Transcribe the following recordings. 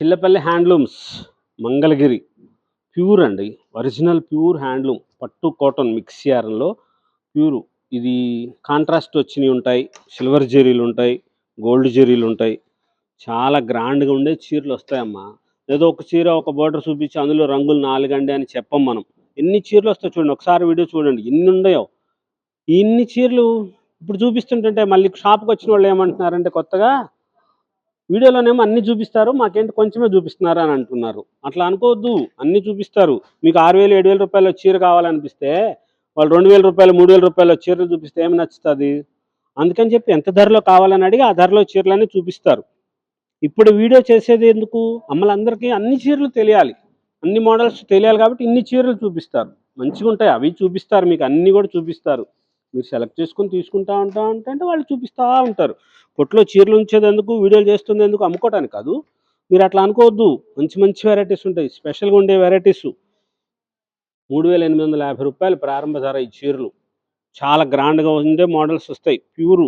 Chillapalli handlooms Mangalagiri. Pure అండి. Original pure handloom. పట్టు cotton mix pure pure. ఇది కాంట్రాస్ట్ వచ్చినవి ఉంటాయి. సిల్వర్ జెరీలు ఉంటాయి. గోల్డ్ జెరీలు ఉంటాయి. చాలా గ్రాండ్గా ఉండే చీరలు వస్తాయమ్మా. ఏదో ఒక చీర ఒక బోర్డర్ చూపించి అందులో రంగులు నాలుగండి అని చెప్పం మనం. ఎన్ని చీరలు వస్తాయి చూడండి. ఒకసారి వీడియో చూడండి. ఎన్ని ఉన్నాయో. ఇన్ని చీరలు ఇప్పుడు చూపిస్తుంటుంటే మళ్ళీ షాప్కి వచ్చిన వాళ్ళు ఏమంటున్నారంటే కొత్తగా వీడియోలోనేమో అన్ని చూపిస్తారు మాకేంటి కొంచెమే చూపిస్తున్నారు అని అంటున్నారు. అట్లా అనుకోవద్దు అన్ని చూపిస్తారు. మీకు ఆరు వేలు ఏడు వేల రూపాయల చీర కావాలనిపిస్తే వాళ్ళు రెండు వేల రూపాయలు మూడు వేల రూపాయల చీరలు చూపిస్తే ఏమి నచ్చుతుంది? అందుకని చెప్పి ఎంత ధరలో కావాలని అడిగి ఆ ధరలో చీరలన్నీ చూపిస్తారు. ఇప్పుడు వీడియో చేసేది ఎందుకు? అమ్మలందరికీ అన్ని చీరలు తెలియాలి. అన్ని మోడల్స్ తెలియాలి కాబట్టి ఇన్ని చీరలు చూపిస్తారు. మంచిగా ఉంటాయి అవి చూపిస్తారు మీకు అన్ని కూడా చూపిస్తారు. మీరు సెలెక్ట్ చేసుకొని తీసుకుంటా ఉంటా ఉంటా అంటే వాళ్ళు చూపిస్తూ ఉంటారు. కొట్లో చీరలు ఉంచేది ఎందుకు వీడియోలు చేస్తుంది ఎందుకు అమ్ముకోవటానికి కాదు. మీరు అట్లా అనుకోవద్దు. మంచి మంచి వెరైటీస్ ఉంటాయి. స్పెషల్గా ఉండే వెరైటీస్ మూడు వేల ఎనిమిది వందల యాభై రూపాయలు ప్రారంభ ధర ఈ చీరలు. చాలా గ్రాండ్గా ఉండే మోడల్స్ వస్తాయి. ప్యూరు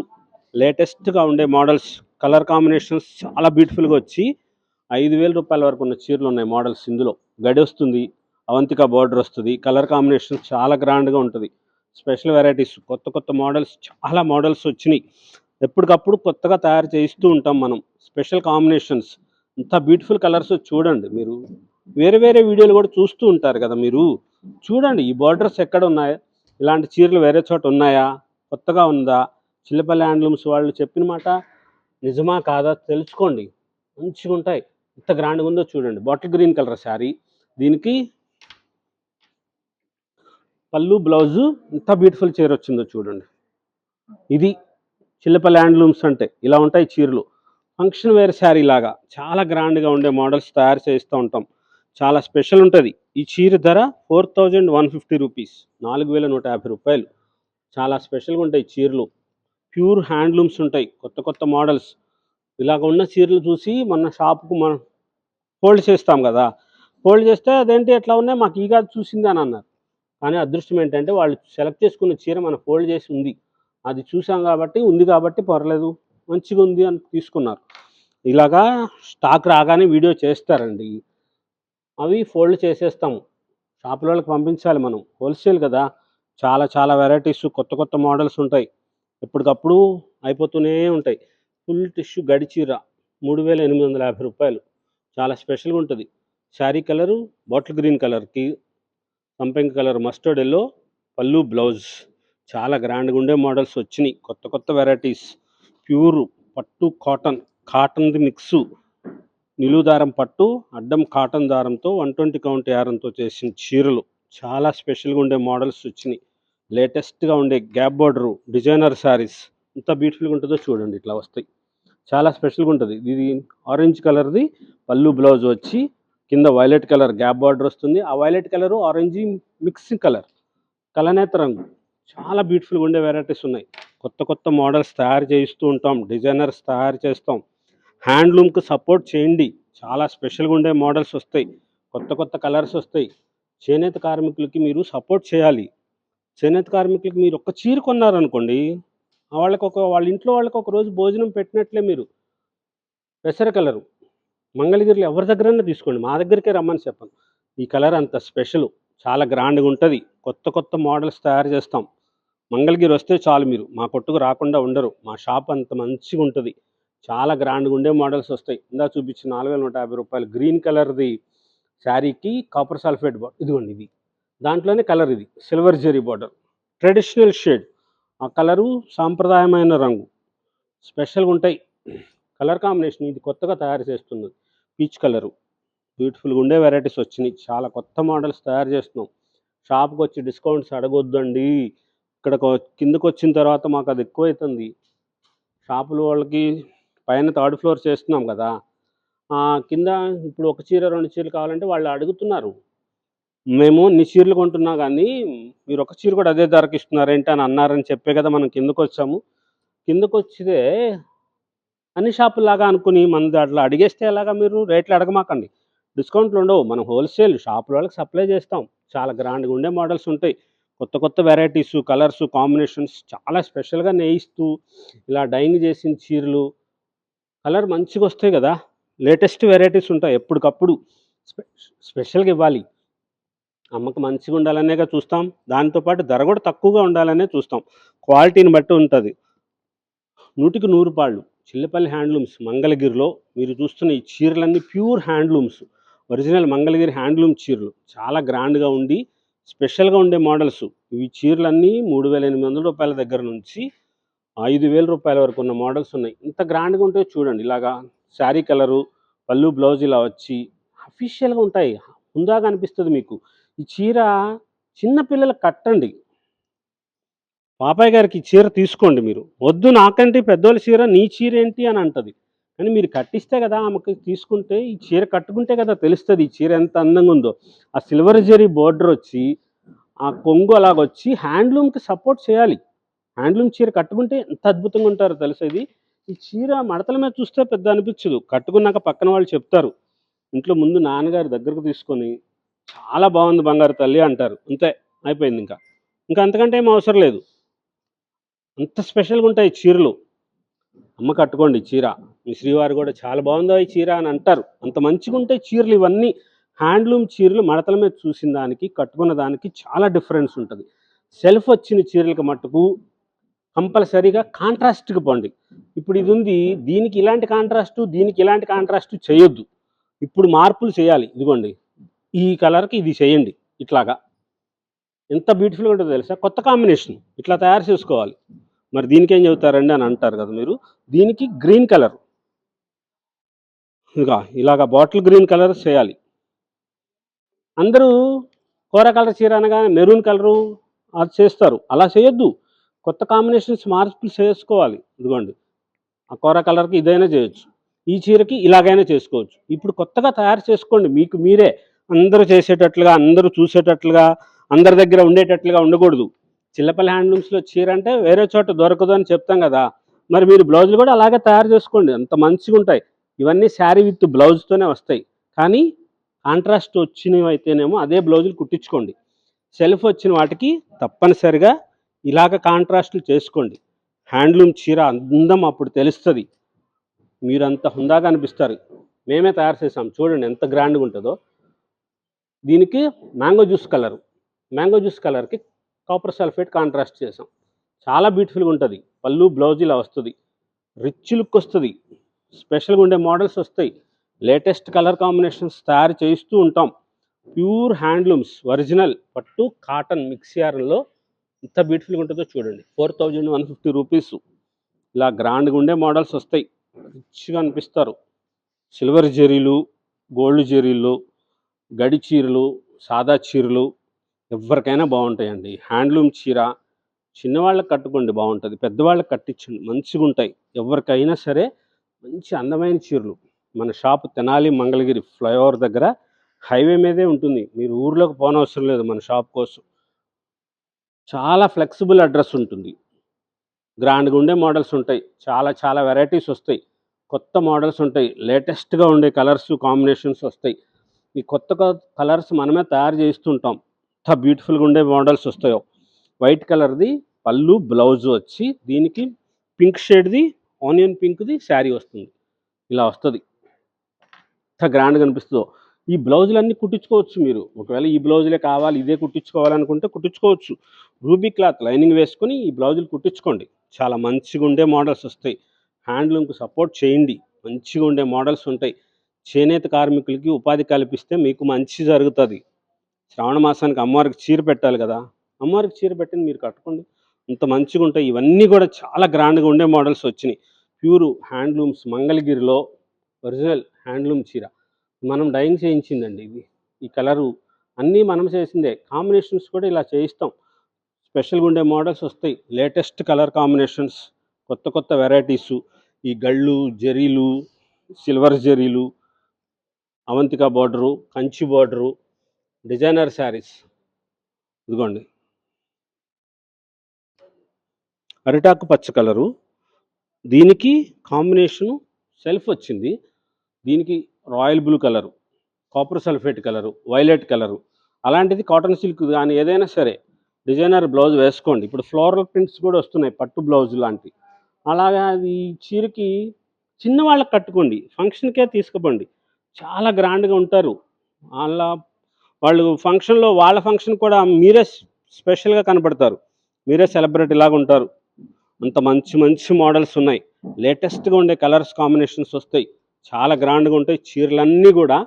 లేటెస్ట్గా ఉండే మోడల్స్ కలర్ కాంబినేషన్స్ చాలా బ్యూటిఫుల్గా వచ్చి ఐదు వేల రూపాయల వరకు ఉన్న చీరలు ఉన్నాయి మోడల్స్ ఇందులో. గడి వస్తుంది. అవంతిక బార్డర్ వస్తుంది. కలర్ కాంబినేషన్ చాలా గ్రాండ్గా ఉంటుంది. స్పెషల్ వెరైటీస్ కొత్త కొత్త మోడల్స్ చాలా మోడల్స్ వచ్చినాయి. ఎప్పటికప్పుడు కొత్తగా తయారు చేయిస్తూ ఉంటాం మనం. Special combinations. ఇంత బ్యూటిఫుల్ కలర్స్ చూడండి మీరు. వేరే వేరే వీడియోలు కూడా చూస్తూ ఉంటారు కదా మీరు. చూడండి ఈ బార్డర్స్ ఎక్కడ ఉన్నాయా? ఇలాంటి చీరలు వేరే చోట ఉన్నాయా? కొత్తగా ఉందా? చిల్లపల్లి హ్యాండ్లూమ్స్ వాళ్ళు చెప్పిన మాట నిజమా కాదా తెలుసుకోండి. మంచిగా ఉంటాయి ఎంత గ్రాండ్గా ఉందో చూడండి. Bottle green colour sari. దీనికి పళ్ళు బ్లౌజు ఎంత బ్యూటిఫుల్ చీర వచ్చిందో చూడండి. ఇది చిల్లపల్లి హ్యాండ్లూమ్స్ అంటే ఇలా ఉంటాయి చీరలు. ఫంక్షన్ వేర్ శారీ లాగా చాలా గ్రాండ్గా ఉండే మోడల్స్ తయారు చేస్తూ ఉంటాం. చాలా స్పెషల్ ఉంటుంది. ఈ చీర ధర four thousand one fifty rupees నాలుగు వేల నూట యాభై రూపాయలు. చాలా స్పెషల్గా ఉంటాయి చీరలు. ప్యూర్ హ్యాండ్లూమ్స్ ఉంటాయి. కొత్త కొత్త మోడల్స్ ఇలాగ ఉన్న చీరలు చూసి మన షాప్కు మనం ఫోల్డ్ చేస్తాం కదా. ఫోల్డ్ చేస్తే అదేంటి ఎట్లా ఉన్నాయి? మాకు ఈ కాదు చూసింది అని అన్నారు. కానీ అదృష్టం ఏంటంటే వాళ్ళు సెలెక్ట్ చేసుకున్న చీర మన ఫోల్డ్ చేసి ఉంది. అది చూసాం కాబట్టి ఉంది కాబట్టి పర్లేదు మంచిగా ఉంది అని తీసుకున్నారు. ఇలాగా స్టాక్ రాగానే వీడియో చేస్తారండి. అవి ఫోల్డ్ చేసేస్తాము. షాపుల వాళ్ళకి పంపించాలి మనం. హోల్సేల్ కదా. చాలా చాలా వెరైటీస్ కొత్త కొత్త మోడల్స్ ఉంటాయి. ఎప్పటికప్పుడు అయిపోతూనే ఉంటాయి. ఫుల్ టిష్యూ గడి చీర మూడు వేల ఎనిమిది వందల యాభై రూపాయలు. చాలా స్పెషల్గా ఉంటుంది. శారీ కలరు బాటిల్ గ్రీన్ కలర్కి సంపెంగ్ కలర్ మస్టర్డ్ ఎల్లో పళ్ళు బ్లౌజ్. చాలా గ్రాండ్గా ఉండే మోడల్స్ వచ్చినాయి. కొత్త కొత్త వెరైటీస్. ప్యూర్ పట్టు కాటన్. కాటన్ది మిక్సు. నిలువు దారం పట్టు అడ్డం కాటన్ దారంతో వన్ ట్వంటీ కౌంట్ యారంతో చేసిన చీరలు. చాలా స్పెషల్గా ఉండే మోడల్స్ వచ్చినాయి. లేటెస్ట్గా ఉండే గ్యాప్ బార్డరు డిజైనర్ శారీస్. ఎంత బ్యూటిఫుల్గా ఉంటుందో చూడండి ఇట్లా వస్తాయి. చాలా స్పెషల్గా ఉంటుంది. ఇది ఆరెంజ్ కలర్ది పళ్ళు బ్లౌజ్ వచ్చి కింద వైలెట్ కలర్ గ్యాప్ బార్డర్ వస్తుంది. ఆ violet colour orange mixing colour. కలనేత రంగు. చాలా బ్యూటిఫుల్గా ఉండే వెరైటీస్ ఉన్నాయి. కొత్త కొత్త మోడల్స్ తయారు చేయిస్తూ ఉంటాం. డిజైనర్స్ తయారు చేస్తాం. హ్యాండ్లూమ్కి సపోర్ట్ చేయండి. చాలా స్పెషల్గా ఉండే మోడల్స్ వస్తాయి. కొత్త కొత్త కలర్స్ వస్తాయి. చేనేత కార్మికులకి మీరు సపోర్ట్ చేయాలి. చేనేత కార్మికులకి మీరు ఒక్క చీర కొన్నారనుకోండి వాళ్ళకి ఒక వాళ్ళ ఇంట్లో వాళ్ళకి ఒక రోజు భోజనం పెట్టినట్లే మీరు. పెసర కలరు. మంగళగిరిలో ఎవరి దగ్గరైనా తీసుకోండి. మా దగ్గరికే రమ్మని చెప్పను. ఈ కలర్ అంత స్పెషల్. చాలా గ్రాండ్గా ఉంటుంది. కొత్త కొత్త మోడల్స్ తయారు చేస్తాం. మంగళగిరి వస్తే చాలు మీరు. మా కొట్టుకు రాకుండా ఉండరు. మా షాప్ అంత మంచిగా ఉంటుంది. చాలా గ్రాండ్గా ఉండే మోడల్స్ వస్తాయి. ఇందా చూపించిన నాలుగు వేల నూట యాభై రూపాయలు గ్రీన్ కలర్ది శారీకి కాపర్ సల్ఫేట్ బార్డర్ ఇదిగోండి ఇది. దాంట్లోనే కలర్ ఇది. Silver zari border. Traditional shade. ఆ కలరు సాంప్రదాయమైన రంగు. స్పెషల్గా ఉంటాయి. కలర్ కాంబినేషన్ ఇది కొత్తగా తయారు చేస్తున్నది. Peach colour. బ్యూటిఫుల్గా ఉండే వెరైటీస్ వచ్చినాయి. చాలా కొత్త మోడల్స్ తయారు చేస్తున్నాం. షాప్కి వచ్చి డిస్కౌంట్స్ అడగొద్దండి. ఇక్కడ కిందకు వచ్చిన తర్వాత మాకు అది ఎక్కువ అవుతుంది షాపుల వాళ్ళకి పైన థర్డ్ ఫ్లోర్ చేస్తున్నాం కదా. కింద ఇప్పుడు ఒక చీర రెండు చీరలు కావాలంటే వాళ్ళు అడుగుతున్నారు. మేము ఇన్ని చీరలు కొంటున్నా కానీ మీరు ఒక చీర కూడా అదే ధరకి ఇస్తున్నారేంటి అని అన్నారని చెప్పే కదా మనం కిందకు వచ్చాము కిందకు వచ్చితే అన్ని షాపులాగా అనుకుని మన దాంట్లో అడిగేస్తే ఎలాగా మీరు? రేట్లు అడగమాకండి. డిస్కౌంట్లు ఉండవు. మనం హోల్సేల్ షాపుల వాళ్ళకి సప్లై చేస్తాం. చాలా గ్రాండ్గా ఉండే మోడల్స్ ఉంటాయి. కొత్త కొత్త వెరైటీస్ కలర్స్ కాంబినేషన్స్ చాలా స్పెషల్గా నేయిస్తూ ఇలా డైయింగ్ చేసిన చీరలు కలర్ మంచిగా వస్తాయి కదా? లేటెస్ట్ వెరైటీస్ ఉంటాయి. ఎప్పటికప్పుడు స్పెషల్గా ఇవ్వాలి. అమ్మకు మంచిగా ఉండాలనేగా చూస్తాం. దాంతోపాటు ధర కూడా తక్కువగా ఉండాలనే చూస్తాం. క్వాలిటీని బట్టి ఉంటుంది. నూటికి నూరు పాళ్ళు. చిల్లపల్లి హ్యాండ్లూమ్స్ మంగళగిరిలో మీరు చూస్తున్న ఈ చీరలన్నీ pure handlooms. Original Mangalagiri handloom చీరలు. చాలా గ్రాండ్గా ఉండి స్పెషల్గా ఉండే మోడల్స్. ఇవి చీరలన్నీ మూడు వేల ఎనిమిది వందల రూపాయల దగ్గర నుంచి ఐదు వేల రూపాయల వరకు ఉన్న మోడల్స్ ఉన్నాయి. ఇంత గ్రాండ్గా ఉంటే చూడండి ఇలాగా శారీ కలరు పళ్ళు బ్లౌజ్ ఇలా వచ్చి అఫీషియల్గా ఉంటాయి. హుందాగా అనిపిస్తుంది మీకు. ఈ చీర చిన్నపిల్లలు కట్టండి. పాపాయి గారికి ఈ చీర తీసుకోండి మీరు. వద్దు నాకంటే పెద్దోళ్ళ చీర నీ చీర ఏంటి అని అంటది. కానీ మీరు కట్టిస్తే కదా ఆమెకి తీసుకుంటే ఈ చీర కట్టుకుంటే కదా తెలుస్తుంది ఈ చీర ఎంత అందంగా ఉందో. ఆ సిల్వర్ జరీ బోర్డర్ వచ్చి ఆ కొంగు అలాగొచ్చి హ్యాండ్లూమ్కి సపోర్ట్ చేయాలి. హ్యాండ్లూమ్ చీర కట్టుకుంటే ఎంత అద్భుతంగా ఉంటారో తెలుసా ఇది. ఈ చీర మడతల మీద చూస్తే పెద్ద అనిపించదు. కట్టుకున్నాక పక్కన వాళ్ళు చెప్తారు. ఇంట్లో ముందు నాన్నగారి దగ్గరకు తీసుకొని చాలా బాగుంది బంగారు తల్లి అంటారు. అంతే అయిపోయింది ఇంకా. ఇంకా అంతకంటే ఏం అవసరం లేదు. అంత స్పెషల్గా ఉంటాయి చీరలు. అమ్మ కట్టుకోండి చీర. మీ శ్రీవారు కూడా చాలా బాగుందో ఈ చీర అని అంటారు. అంత మంచిగా ఉంటాయి చీరలు. ఇవన్నీ హ్యాండ్లూమ్ చీరలు మడతల మీద చూసిన దానికి కట్టుకున్న దానికి చాలా డిఫరెన్స్ ఉంటుంది. సెల్ఫ్ వచ్చిన చీరలకు మట్టుకు కంపల్సరీగా కాంట్రాస్ట్కి పోండి. ఇప్పుడు ఇది ఉంది దీనికి ఇలాంటి కాంట్రాస్ట్ దీనికి ఇలాంటి కాంట్రాస్ట్ చేయొద్దు. ఇప్పుడు మార్పులు చేయాలి. ఇదిగోండి ఈ కలర్కి ఇది చేయండి. ఇట్లాగా. ఎంత బ్యూటిఫుల్గా ఉంటుందో తెలుసా? కొత్త కాంబినేషన్ ఇట్లా తయారు చేసుకోవాలి. మరి దీనికి ఏం చెబుతారండి అని అంటారు కదా మీరు? దీనికి గ్రీన్ కలర్ ఇంకా ఇలాగా బాటిల్ గ్రీన్ కలర్ చేయాలి. అందరూ కూర కలర్ చీర అనగానే మెరూన్ కలరు అది చేస్తారు. అలా చేయొద్దు. కొత్త కాంబినేషన్స్ మార్పులు చేసుకోవాలి. ఇదిగోండి. ఆ కూర కలర్కి ఇదైనా చేయొచ్చు. ఈ చీరకి ఇలాగైనా చేసుకోవచ్చు. ఇప్పుడు కొత్తగా తయారు చేసుకోండి. మీకు మీరే. అందరూ చేసేటట్లుగా అందరూ చూసేటట్లుగా అందరి దగ్గర ఉండేటట్లుగా ఉండకూడదు. చిల్లపల్లి హ్యాండ్లూమ్స్లో చీర అంటే వేరే చోట దొరకదు అని చెప్తాం కదా. మరి మీరు బ్లౌజులు కూడా అలాగే తయారు చేసుకోండి. అంత మంచిగా ఉంటాయి ఇవన్నీ శారీ విత్ బ్లౌజ్తోనే వస్తాయి. కానీ కాంట్రాస్ట్ వచ్చినవి అయితేనేమో అదే బ్లౌజులు కుట్టించుకోండి. సెల్ఫ్ వచ్చిన వాటికి తప్పనిసరిగా ఇలాగ కాంట్రాస్ట్లు చేసుకోండి. హ్యాండ్లూమ్ చీర అందం అప్పుడు తెలుస్తుంది. మీరు అంత హుందాగా అనిపిస్తారు. మేమే తయారు చేసాం. చూడండి ఎంత గ్రాండ్గా ఉంటుందో దీనికి mango juice colour. Mango juice కలర్కి కాపర్ సల్ఫేట్ కాంట్రాస్ట్ చేసాం చాలా బ్యూటిఫుల్గా ఉంటుంది. పళ్ళు బ్లౌజ్ ఇలా వస్తుంది. రిచ్ లుక్ వస్తుంది. స్పెషల్గా ఉండే మోడల్స్ వస్తాయి. లేటెస్ట్ కలర్ కాంబినేషన్స్ తయారు చేస్తూ ఉంటాం. ప్యూర్ హ్యాండ్లూమ్స్ ఒరిజినల్ పట్టు కాటన్ మిక్స్ ఇంత ఎంత బ్యూటిఫుల్గా ఉంటుందో చూడండి. Four thousand one fifty rupees. ఇలా గ్రాండ్గా ఉండే మోడల్స్ వస్తాయి. రిచ్గా అనిపిస్తారు. సిల్వర్ జరీలు గోల్డ్ జరీలు గడి చీరలు సాదా చీరలు ఎవరికైనా బాగుంటాయండి. హ్యాండ్లూమ్ చీర చిన్నవాళ్ళకి కట్టుకోండి బాగుంటుంది. పెద్దవాళ్ళకి కట్టించండి. మంచిగా ఉంటాయి. ఎవరికైనా సరే మంచి అందమైన చీరలు. మన షాప్ తెనాలి మంగళగిరి ఫ్లైఓవర్ దగ్గర హైవే మీదే ఉంటుంది. మీరు ఊర్లోకి పోనవసరం లేదు మన షాప్ కోసం. చాలా ఫ్లెక్సిబుల్ అడ్రస్ ఉంటుంది. గ్రాండ్గా ఉండే మోడల్స్ ఉంటాయి. చాలా చాలా వెరైటీస్ వస్తాయి. కొత్త మోడల్స్ ఉంటాయి. లేటెస్ట్గా ఉండే కలర్స్ కాంబినేషన్స్ వస్తాయి. ఈ కొత్త కలర్స్ మనమే తయారు చేస్తుంటాం. ఎంత బ్యూటిఫుల్గా ఉండే మోడల్స్ వస్తాయో. వైట్ కలర్ది పళ్ళు బ్లౌజ్ వచ్చి దీనికి పింక్ షేడ్ది ఆనియన్ పింక్ది శారీ వస్తుంది. ఇలా వస్తుంది. ఎంత గ్రాండ్గా అనిపిస్తుందో. ఈ బ్లౌజులన్నీ కుట్టించుకోవచ్చు మీరు. ఒకవేళ ఈ బ్లౌజులే కావాలి ఇదే కుట్టించుకోవాలనుకుంటే కుట్టించుకోవచ్చు. రూబీ క్లాత్ లైనింగ్ వేసుకొని ఈ బ్లౌజులు కుట్టించుకోండి. చాలా మంచిగా ఉండే మోడల్స్ వస్తాయి. హ్యాండ్లూమ్కి సపోర్ట్ చేయండి. మంచిగా ఉండే మోడల్స్ ఉంటాయి. చేనేత కార్మికులకి ఉపాధి కల్పిస్తే మీకు మంచి జరుగుతుంది. శ్రావణ మాసానికి అమ్మవారికి చీర పెట్టాలి కదా అమ్మవారికి చీర పెట్టింది మీరు కట్టుకోండి. ఇంత మంచిగా ఉంటాయి. ఇవన్నీ కూడా చాలా గ్రాండ్గా ఉండే మోడల్స్ వచ్చినాయి. ప్యూరు హ్యాండ్లూమ్స్ మంగళగిరిలో ఒరిజినల్ హ్యాండ్లూమ్ చీర. మనం డైయింగ్ చేయించిందండి ఇది. ఈ కలరు అన్నీ మనం చేసిందే. కాంబినేషన్స్ కూడా ఇలా చేయిస్తాం. స్పెషల్గా ఉండే మోడల్స్ వస్తాయి. లేటెస్ట్ కలర్ కాంబినేషన్స్ కొత్త కొత్త వెరైటీస్ ఈ గళ్ళు జరీలు silver జరీలు Avantika border Kanchi border designer sarees. ఇదిగోండి. అరిటాకు పచ్చ కలరు. దీనికి కాంబినేషను సెల్ఫ్ వచ్చింది. దీనికి royal blue colour copper sulphate colour violet colour. అలాంటిది కాటన్ సిల్క్ కానీ ఏదైనా సరే డిజైనర్ బ్లౌజ్ వేసుకోండి. ఇప్పుడు ఫ్లోరల్ ప్రింట్స్ కూడా వస్తున్నాయి పట్టు బ్లౌజ్ లాంటి. అలాగా అది చీరకి చిన్న వాళ్ళకి కట్టుకోండి. ఫంక్షన్కే తీసుకుపోండి. చాలా గ్రాండ్గా ఉంటారు. వాళ్ళ వాళ్ళు ఫంక్షన్లో వాళ్ళ ఫంక్షన్ కూడా మీరే స్పెషల్గా కనపడతారు. మీరే సెలబ్రిటీ లాగా ఉంటారు. అంత మంచి మంచి మోడల్స్ ఉన్నాయి. లేటెస్ట్గా ఉండే కలర్స్ కాంబినేషన్స్ వస్తాయి. చాలా గ్రాండ్గా ఉంటాయి. చీరలన్నీ కూడా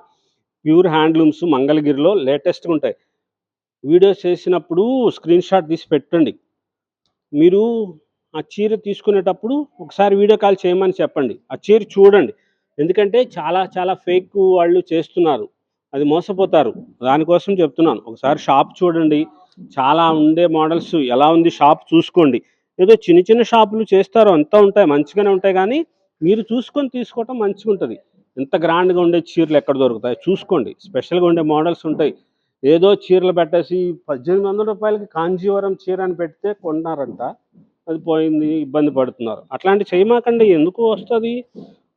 ప్యూర్ హ్యాండ్లూమ్స్ మంగళగిరిలో లేటెస్ట్గా ఉంటాయి. వీడియోస్ చేసినప్పుడు స్క్రీన్ షాట్ తీసి పెట్టండి. మీరు ఆ చీర తీసుకునేటప్పుడు ఒకసారి వీడియో కాల్ చేయమని చెప్పండి. ఆ చీర చూడండి. ఎందుకంటే చాలా చాలా ఫేక్ వాళ్ళు చేస్తున్నారు. అది మోసపోతారు. దానికోసం చెప్తున్నాను. ఒకసారి షాప్ చూడండి. చాలా ఉండే మోడల్స్ ఎలా ఉంది షాప్ చూసుకోండి. ఏదో చిన్న చిన్న షాపులు చేస్తారు. అంతా ఉంటాయి. మంచిగానే ఉంటాయి కానీ మీరు చూసుకొని తీసుకోవటం మంచిగా ఉంటుంది ఎంత గ్రాండ్గా ఉండే చీరలు ఎక్కడ దొరుకుతాయి? చూసుకోండి. స్పెషల్గా ఉండే మోడల్స్ ఉంటాయి. ఏదో చీరలు పెట్టేసి పద్దెనిమిది వందల రూపాయలకి కాంజీవరం చీర అని పెడితే కొన్నారంట అది పోయింది ఇబ్బంది పడుతున్నారు. అట్లాంటి చేయమాకండి. ఎందుకు వస్తుంది?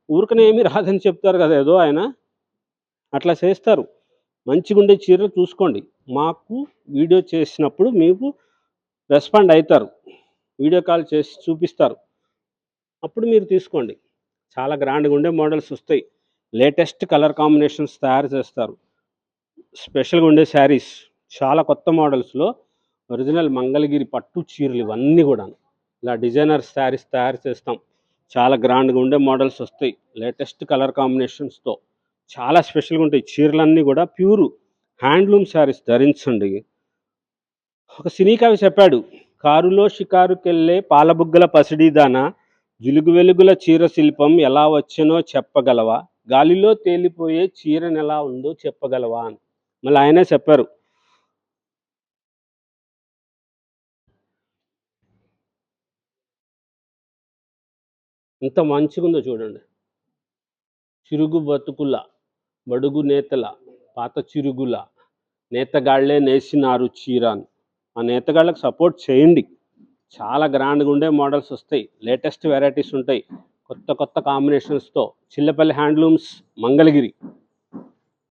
ఊరికనే ఏమీ రాదని చెప్తారు కదా ఏదో ఆయన. అట్లా చేస్తారు. మంచిగా ఉండే చీరలు చూసుకోండి. మాకు వీడియో చేసినప్పుడు మీకు రెస్పాండ్ అవుతారు వీడియో కాల్ చేసి చూపిస్తారు. అప్పుడు మీరు తీసుకోండి. చాలా గ్రాండ్గా ఉండే మోడల్స్ వస్తాయి. లేటెస్ట్ కలర్ కాంబినేషన్స్ తయారు చేస్తారు. స్పెషల్గా ఉండే శారీస్ చాలా కొత్త మోడల్స్లో ఒరిజినల్ మంగళగిరి పట్టు చీరలు ఇవన్నీ కూడా ఇలా డిజైనర్ శారీస్ తయారు చేస్తాం. చాలా గ్రాండ్గా ఉండే మోడల్స్ వస్తాయి. లేటెస్ట్ కలర్ కాంబినేషన్స్తో. చాలా స్పెషల్గా ఉంటాయి. చీరలన్నీ కూడా ప్యూర్ హ్యాండ్లూమ్ శారీస్ ధరించండి. ఒక సినీ కవి చెప్పాడు కారులో షికారుకెళ్ళే పాలబుగ్గల పసిడిదాన జులుగు వెలుగుల చీర శిల్పం ఎలా వచ్చనో చెప్పగలవా? గాలిలో తేలిపోయే చీరను ఎలా ఉందో చెప్పగలవా? అని. మళ్ళీ ఆయనే చెప్పారు ఎంత మంచిగా ఉందో చూడండి. చిరుగు బతుకుల బడుగు నేతల పాత చిరుగుల నేతగాళ్ళే నేసినారు చీరాన్. ఆ నేతగాళ్ళకి సపోర్ట్ చేయండి. చాలా గ్రాండ్గా ఉండే మోడల్స్ వస్తాయి. లేటెస్ట్ వెరైటీస్ ఉంటాయి. కొత్త కొత్త కాంబినేషన్స్తో చిల్లపల్లి హ్యాండ్లూమ్స్ మంగళగిరి.